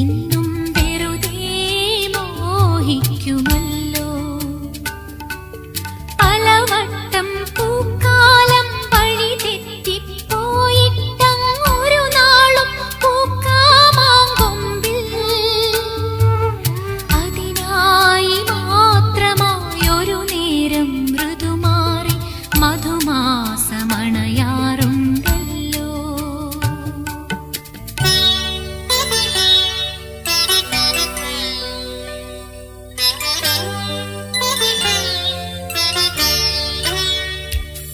ഇന്നും വെറുതെ മോഹിക്കുമല്ല.